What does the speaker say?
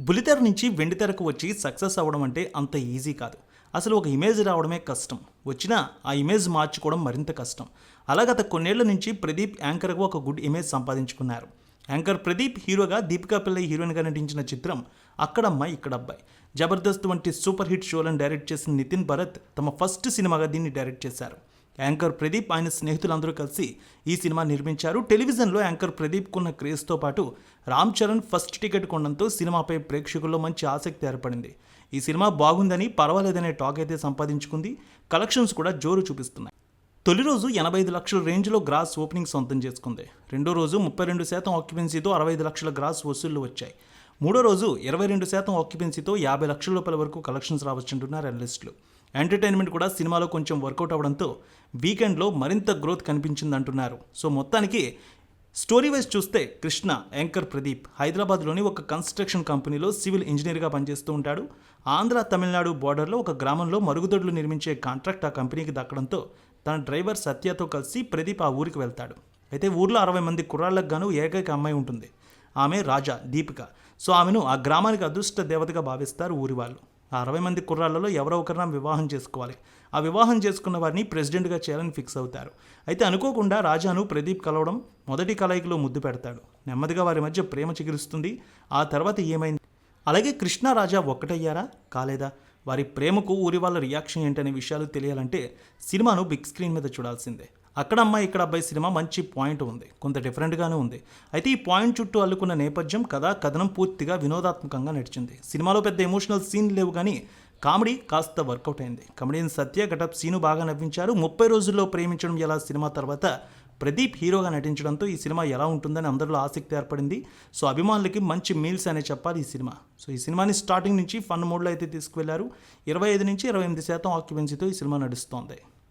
బులితెర నుంచి వెండితెరకు వచ్చి సక్సెస్ అవ్వడం అంటే అంత ఈజీ కాదు. అసలు ఒక ఇమేజ్ రావడమే కష్టం. వచ్చినా ఆ ఇమేజ్ మార్చుకోవడం మరింత కష్టం. అలా గత కొన్నేళ్ళ నుంచి ప్రదీప్ యాంకర్గా ఒక గుడ్ ఇమేజ్ సంపాదించుకున్నారు. యాంకర్ ప్రదీప్ హీరోగా దీపికా పిల్లై హీరోయిన్గా నటించిన చిత్రం అక్కడమ్మాయి ఇక్కడ అబ్బాయి. జబర్దస్త్ వంటి సూపర్ హిట్ షోలను డైరెక్ట్ చేసిన నితిన్ భరత్ తమ ఫస్ట్ సినిమాగా దీన్ని డైరెక్ట్ చేశారు. యాంకర్ ప్రదీప్ ఆయన స్నేహితులందరూ కలిసి ఈ సినిమా నిర్మించారు. టెలివిజన్లో యాంకర్ ప్రదీప్కున్న క్రేజ్తో పాటు రామ్ చరణ్ ఫస్ట్ టికెట్ కొనడంతో సినిమాపై ప్రేక్షకుల్లో మంచి ఆసక్తి ఏర్పడింది. ఈ సినిమా బాగుందని పర్వాలేదనే టాక్ అయితే సంపాదించుకుంది. కలెక్షన్స్ కూడా జోరు చూపిస్తున్నాయి. తొలి రోజు ఎనభై ఐదు లక్షల రేంజ్లో గ్రాస్ ఓపెనింగ్ సొంతం చేసుకుంది. రెండో రోజు ముప్పై రెండు శాతం ఆక్యుపెన్సీతో అరవై ఐదు లక్షల గ్రాస్ వసూళ్ళు వచ్చాయి. మూడో రోజు ఇరవై రెండు శాతం ఆక్యుపెన్సీతో యాభై లక్షల రూపాయల వరకు కలెక్షన్స్ రావచ్చుంటున్నారు అనలిస్టులు. ఎంటర్టైన్మెంట్ కూడా సినిమాలో కొంచెం వర్కౌట్ అవ్వడంతో వీకెండ్లో మరింత గ్రోత్ కనిపించిందంటున్నారు. సో మొత్తానికి స్టోరీ వైజ్ చూస్తే కృష్ణ యాంకర్ ప్రదీప్ హైదరాబాద్లోని ఒక కన్స్ట్రక్షన్ కంపెనీలో సివిల్ ఇంజనీర్గా పనిచేస్తూ ఉంటాడు. ఆంధ్ర తమిళనాడు బార్డర్లో ఒక గ్రామంలో మరుగుదొడ్లు నిర్మించే కాంట్రాక్ట్ ఆ కంపెనీకి దక్కడంతో తన డ్రైవర్ సత్యతో కలిసి ప్రదీప్ ఆ ఊరికి వెళ్తాడు. అయితే ఊర్లో అరవై మంది కుర్రాళ్ళకు గాను ఏకైక అమ్మాయి ఉంటుంది. ఆమె రాజా దీపిక. సో ఆమెను ఆ గ్రామానికి అదృష్ట దేవతగా భావిస్తారు ఊరి వాళ్ళు. ఆ అరవై మంది కుర్రాళ్ళలో ఎవరో ఒకరిన వివాహం చేసుకోవాలి. ఆ వివాహం చేసుకున్న వారిని ప్రెసిడెంట్గా చేయాలని ఫిక్స్ అవుతారు. అయితే అనుకోకుండా రాజాను ప్రదీప్ కలవడం మొదటి కలయికలో ముద్దు పెడతాడు. నెమ్మదిగా వారి మధ్య ప్రేమ చిగురుస్తుంది. ఆ తర్వాత ఏమైంది? అలాగే కృష్ణ రాజా ఒక్కటయ్యారా? కాలేదా? వారి ప్రేమకు ఊరి వాళ్ళ రియాక్షన్ ఏంటనే విషయాలు తెలియాలంటే సినిమాను బిగ్ స్క్రీన్ మీద చూడాల్సిందే. అక్కడ అమ్మాయి ఇక్కడ అబ్బాయి సినిమా మంచి పాయింట్ ఉంది. కొంత డిఫరెంట్గానే ఉంది. అయితే ఈ పాయింట్ చుట్టూ అల్లుకున్న నేపథ్యం కథ కథనం పూర్తిగా వినోదాత్మకంగా నడిచింది. సినిమాలో పెద్ద ఎమోషనల్ సీన్ లేవు కానీ కామెడీ కాస్త వర్కౌట్ అయింది. కమెడియన్ సత్య గటప్ సీను బాగా నవ్వించారు. ముప్పై రోజుల్లో ప్రేమించడం ఎలా సినిమా తర్వాత ప్రదీప్ హీరోగా నటించడంతో ఈ సినిమా ఎలా ఉంటుందని అందరిలో ఆసక్తి ఏర్పడింది. సో అభిమానులకి మంచి మీల్స్ అనే చెప్పాలి ఈ సినిమా. సో ఈ సినిమాని స్టార్టింగ్ నుంచి ఫన్ మోడ్లో అయితే తీసుకువెళ్ళారు. ఇరవై ఐదు నుంచి ఇరవై ఎనిమిది శాతం ఆక్యుపెన్సీతో ఈ సినిమా నడుస్తోంది.